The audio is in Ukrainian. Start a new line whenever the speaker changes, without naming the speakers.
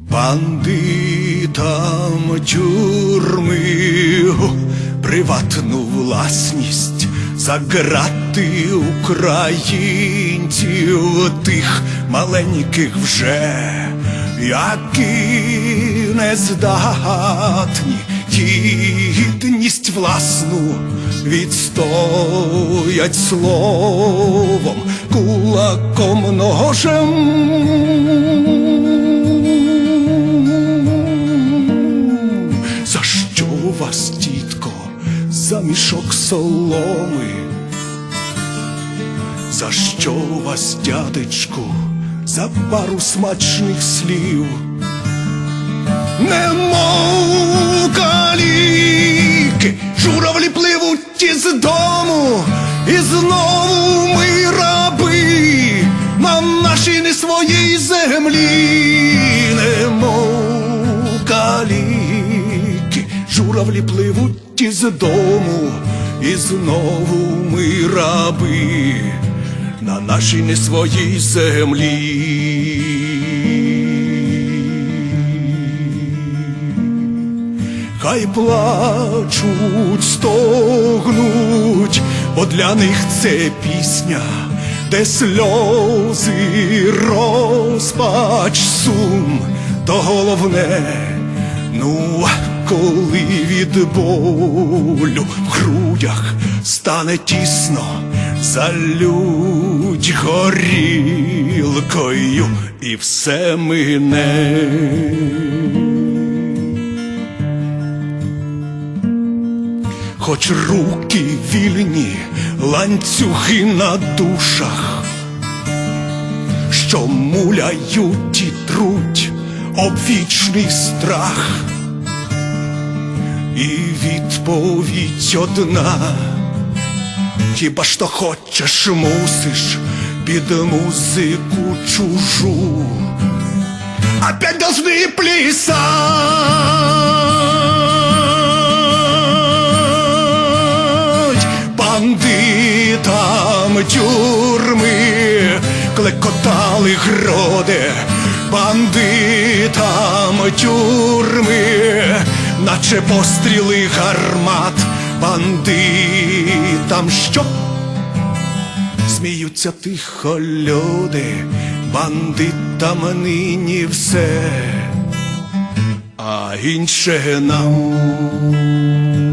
Бандитам тюрми приватну власність заграти українців тих маленьких вже, які не здатні гідність власну відстоять словом, кулаком ножем. Вас, тітко, за мішок соломи? За що вас, дядечку, за пару смачних слів? Немов каліки, журавлі пливуть із дому, і знову ми раби на нашій не своїй землі, немов каліки, журавлі пливуть із дому, і знову ми раби на нашій не своїй землі. Хай плачуть, стогнуть, бо для них це пісня, де сльози, розпач, сум, то головне, ну, коли від болю в грудях стане тісно, залють горілкою і все мине. Хоч руки вільні, ланцюги на душах, що муляють і труть обвічний страх, і відповідь одна, хіба ж то хочеш, мусиш під музику чужу, опять должны плясать. Бандитам тюрми, клекотали гроди, бандитам тюрми, наче постріли гармат, бандитам що? Сміються тихо люди, бандитам нині все, а інше нам.